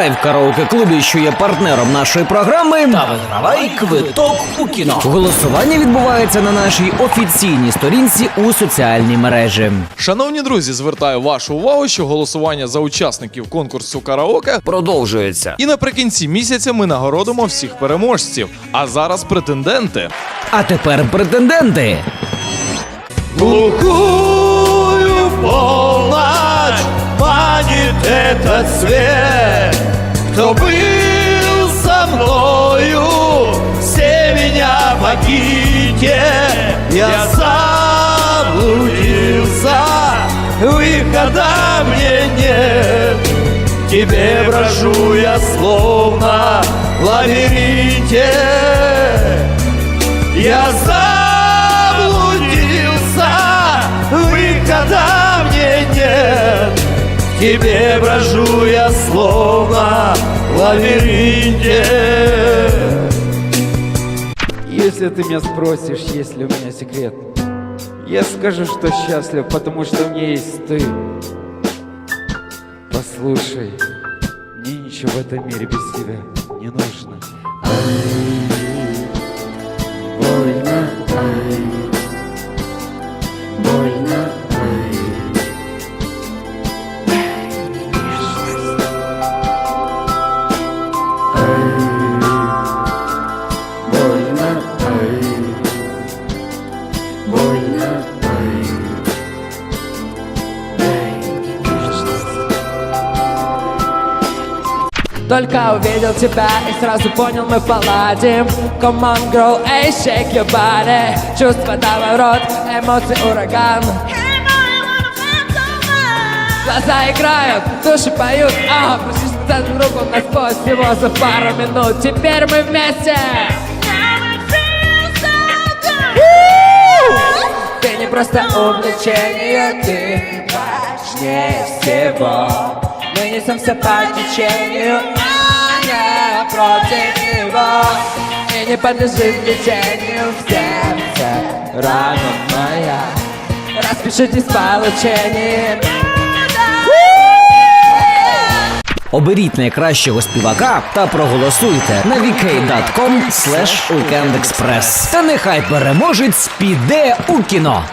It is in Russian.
Грай в караоке клубі, що є партнером нашої програми. Та вигравай квиток у кіно. Голосування відбувається на нашій офіційній сторінці у соціальній мережі. Шановні друзі, звертаю вашу увагу, що голосування за учасників конкурсу караоке Продовжується. і наприкінці місяця ми нагородимо всіх переможців. А зараз претенденти. А тепер претенденти. Глухую полночь манит этот свет. Кто был со мною, все меня покиньте. Я заблудился, выхода мне нет. Тебе брожу я словно в лабиринте. Я заблудился, выхода Тебе брожу я словно в лабиринте. Если ты меня спросишь, есть ли у меня секрет, я скажу, что счастлив, потому что у меня есть ты. Послушай, мне ничего в этом мире без тебя не нужно. Ай, Только увидел тебя и сразу понял, мы поладим. Come on, girl, эй, shake your body. Чувства давай в рот, эмоции ураган. Глаза играют, души поют. А, пришли руку насквозь всего за пару минут. Теперь мы вместе просто увлечение, ты важнее всего Мы несемся по течению, а не против него И не подлежит лечению в сердце рана моя Распишитесь в получении Оберіть найкращого співака та проголосуйте на vk.com weekendexpress. Та нехай переможець піде у кіно.